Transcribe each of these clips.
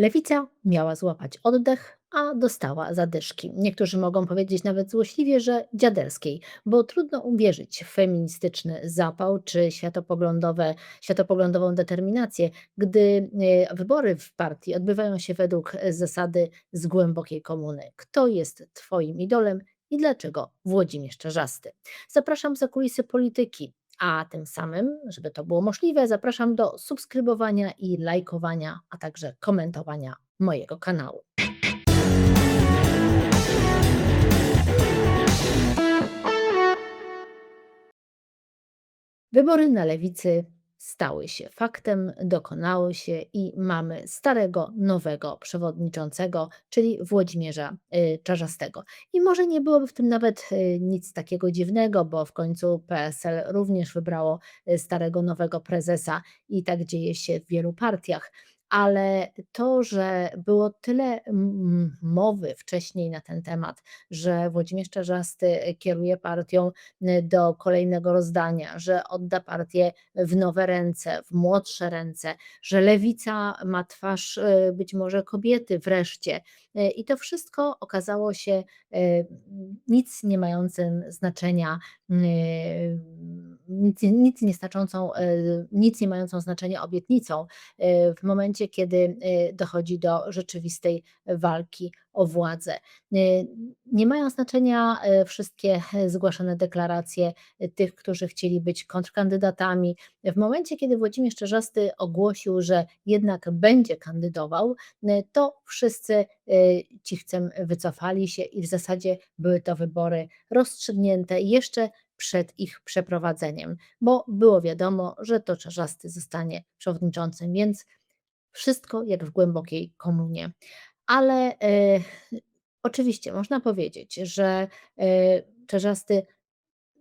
Lewica miała złapać oddech, a dostała zadyszki. Niektórzy mogą powiedzieć nawet złośliwie, że dziaderskiej, bo trudno uwierzyć w feministyczny zapał czy światopoglądowe, światopoglądową determinację, gdy e, wybory w partii odbywają się według zasady z głębokiej komuny. Kto jest Twoim idolem i dlaczego Włodzimierz Czarzasty? Zapraszam za kulisy polityki. A tym samym, żeby to było możliwe, zapraszam do subskrybowania i lajkowania, a także komentowania mojego kanału. Wybory na lewicy stały się faktem, dokonały się i mamy starego, nowego przewodniczącego, czyli Włodzimierza y, Czarzastego. I może nie byłoby w tym nawet y, nic takiego dziwnego, bo w końcu PSL również wybrało y, starego, nowego prezesa i tak dzieje się w wielu partiach ale to, że było tyle mowy wcześniej na ten temat, że Włodzimierz Czarzasty kieruje partią y, do kolejnego rozdania, że odda partię w nowe ręce, w młodsze ręce, że lewica ma twarz y, być może kobiety wreszcie. I to wszystko okazało się nic nie mającym znaczenia, nic, nic znaczącą, nic nie mającą znaczenia obietnicą w momencie, kiedy dochodzi do rzeczywistej walki o władzę. Nie mają znaczenia wszystkie zgłaszane deklaracje tych, którzy chcieli być kontrkandydatami. W momencie, kiedy Włodzimierz Czarzasty ogłosił, że jednak będzie kandydował, to wszyscy cichcem wycofali się i w zasadzie były to wybory rozstrzygnięte jeszcze przed ich przeprowadzeniem, bo było wiadomo, że to Czarzasty zostanie przewodniczącym, więc wszystko jak w głębokiej komunie. Ale e, oczywiście można powiedzieć, że e, Czarzasty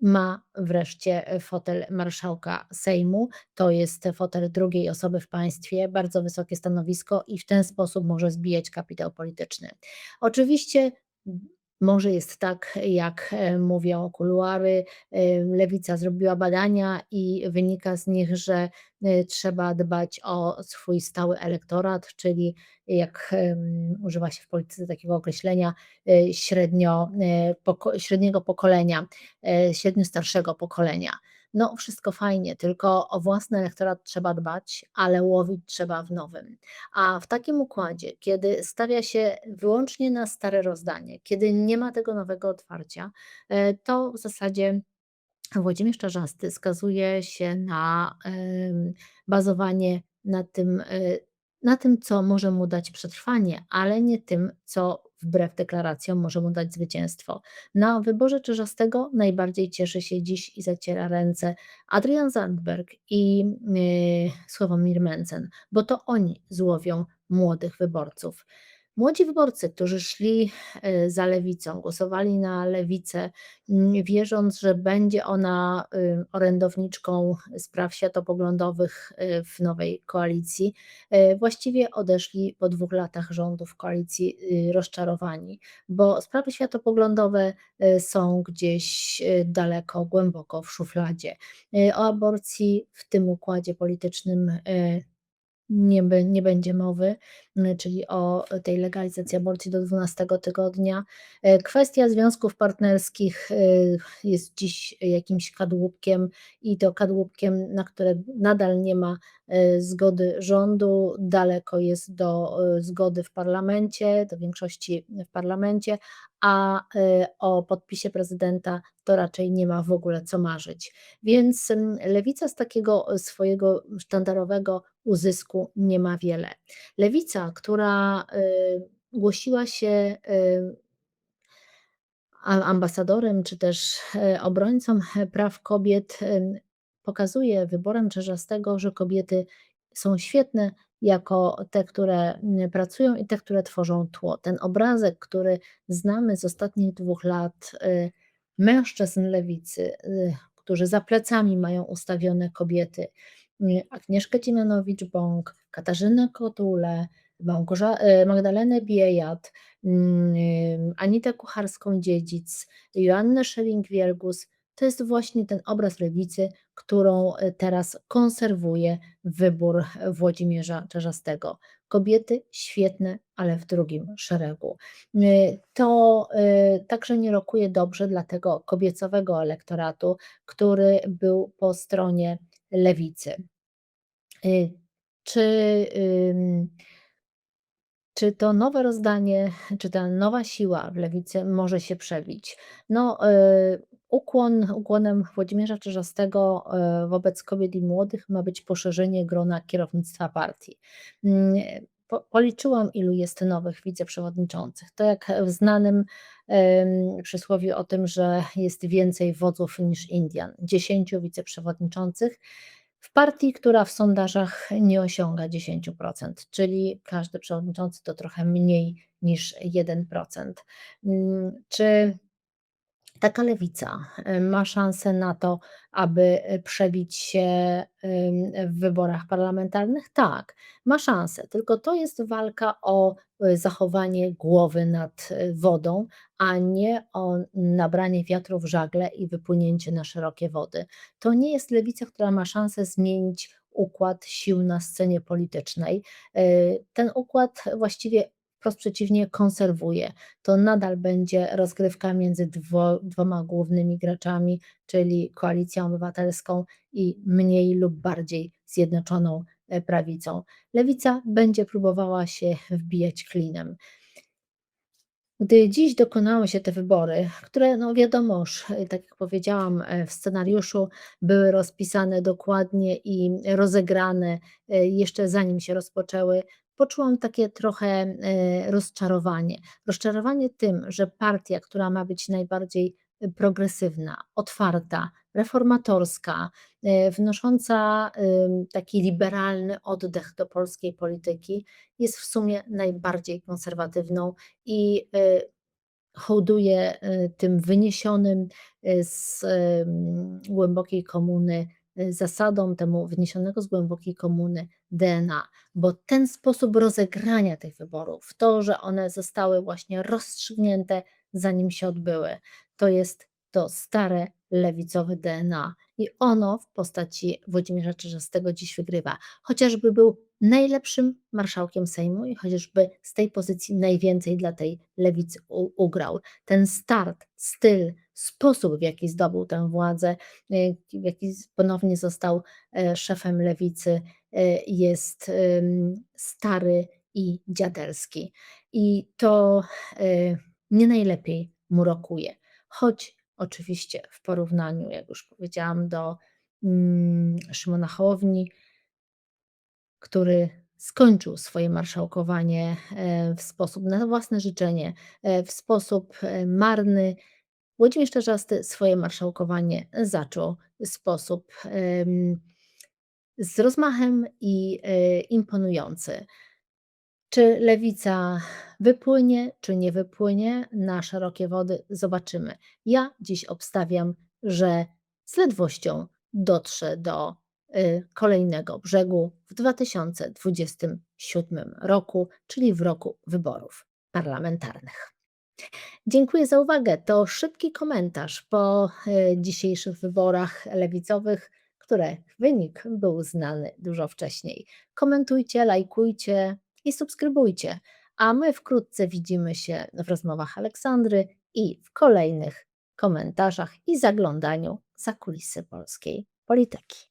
ma wreszcie fotel marszałka Sejmu. To jest fotel drugiej osoby w państwie, bardzo wysokie stanowisko i w ten sposób może zbijać kapitał polityczny. Oczywiście może jest tak, jak e, mówią kuluary, e, Lewica zrobiła badania i wynika z nich, że e, trzeba dbać o swój stały elektorat, czyli jak używa się w polityce takiego określenia, średnio, średniego pokolenia, średnio starszego pokolenia. No, wszystko fajnie, tylko o własny elektorat trzeba dbać, ale łowić trzeba w nowym. A w takim układzie, kiedy stawia się wyłącznie na stare rozdanie, kiedy nie ma tego nowego otwarcia, e, to w zasadzie Włodzimierz Czarzasty skazuje się na bazowanie na tym, e, na tym, co może mu dać przetrwanie, ale nie tym, co wbrew deklaracjom może mu dać zwycięstwo. Na wyborze Czarzastego najbardziej cieszy się dziś i zaciera ręce Adrian Zandberg i yy, Sławomir Mencen, bo to oni złowią młodych wyborców. Młodzi wyborcy, którzy szli e, za lewicą, głosowali na lewicę, mm, wierząc, że będzie ona y, orędowniczką spraw światopoglądowych y, w nowej koalicji, e, właściwie odeszli po dwóch latach rządów koalicji y, rozczarowani, bo sprawy światopoglądowe e, są gdzieś daleko, głęboko w szufladzie. O aborcji w tym układzie politycznym nie, nie będzie mowy, czyli o tej legalizacji aborcji do 12 tygodnia. E, kwestia związków partnerskich e, jest dziś jakimś kadłubkiem i to kadłubkiem, na które nadal nie ma e, zgody rządu, daleko jest do zgody w parlamencie, do większości w parlamencie, a o podpisie prezydenta to raczej nie ma w ogóle co marzyć. Więc mm, lewica z takiego swojego sztandarowego uzysku nie ma wiele. Lewica, która y, głosiła się y, ambasadorem czy też e, obrońcą praw kobiet, pokazuje wyborem Czerzastego, że kobiety są świetne jako te, które pracują i te, które tworzą tło. Ten obrazek, który znamy z ostatnich dwóch lat y, mężczyzn lewicy, którzy za plecami mają ustawione kobiety, Agnieszkę Ciemianowicz-Bąk, Katarzynę Kotulę, Małgorza e, Magdalenę Biejat, mm, Anitę Kucharską-Dziedzic, Joannę Szelling-Wielgus. To jest właśnie ten obraz lewicy, którą e, teraz konserwuje wybór Włodzimierza Czarzastego. kobiety świetne, ale w drugim szeregu. To, także nie rokuje dobrze dla tego kobiecowego elektoratu, który był po stronie lewicy. Czy, czy to nowe rozdanie, czy ta nowa siła w lewicy może się przebić? No, yy, ukłon ukłonem Włodzimierza Czarzastego, yy, wobec kobiet i młodych ma być poszerzenie grona kierownictwa partii. Po policzyłam, ilu jest nowych wiceprzewodniczących. To jak w znanym, przysłowiu o tym, że jest więcej wodzów niż Indian. 10 wiceprzewodniczących w partii, która w sondażach nie osiąga 10%, czyli każdy przewodniczący to trochę mniej niż 1%. Mm, czy taka lewica y, ma szansę na to, aby y, przebić się w wyborach parlamentarnych? Tak, ma szansę, tylko to jest walka o y, zachowanie głowy nad wodą, a nie o nabranie wiatru w żagle i wypłynięcie na szerokie wody. To nie jest lewica, która ma szansę zmienić układ sił na scenie politycznej. Ten układ właściwie wprost przeciwnie, konserwuje. To nadal będzie rozgrywka między dwo, dwoma głównymi graczami, czyli Koalicją Obywatelską i mniej lub bardziej Zjednoczoną e, Prawicą. Lewica będzie próbowała się wbijać klinem. Gdy dziś dokonały się te wybory, które no wiadomo już, e, tak jak powiedziałam, e, w scenariuszu były rozpisane dokładnie i rozegrane jeszcze zanim się rozpoczęły, poczułam takie trochę e, rozczarowanie. Rozczarowanie tym, że partia, która ma być najbardziej e, progresywna, otwarta, reformatorska, e, wnosząca taki liberalny oddech do polskiej polityki, jest w sumie najbardziej konserwatywną i hołduje tym wyniesionym z głębokiej komuny Y, zasadą temu wyniesionego z głębokiej komuny DNA, bo ten sposób rozegrania tych wyborów, to, że one zostały właśnie rozstrzygnięte zanim się odbyły, to jest to stare lewicowe DNA i ono w postaci Włodzimierza Czarzastego dziś wygrywa. Chociażby był najlepszym marszałkiem Sejmu i chociażby z tej pozycji najwięcej dla tej lewicy ugrał. Ten start, styl, sposób, w jaki zdobył tę władzę, y, w jaki ponownie został e, szefem lewicy, e, jest stary i dziaderski. I to e, nie najlepiej mu rokuje. Choć oczywiście w porównaniu, jak już powiedziałam, do mm, Szymona Hołowni, który skończył swoje marszałkowanie w sposób na własne życzenie, w sposób marny, Włodzimierz Czarzasty swoje marszałkowanie zaczął w sposób z rozmachem i e, imponujący. Czy lewica wypłynie, czy nie wypłynie na szerokie wody, zobaczymy. Ja dziś obstawiam, że z ledwością dotrze do kolejnego brzegu w 2027 roku, czyli w roku wyborów parlamentarnych. Dziękuję za uwagę. To szybki komentarz po e, dzisiejszych wyborach lewicowych, które wynik był znany dużo wcześniej. Komentujcie, lajkujcie i subskrybujcie, a my wkrótce widzimy się w rozmowach Aleksandry i w kolejnych komentarzach i zaglądaniu za kulisy polskiej polityki.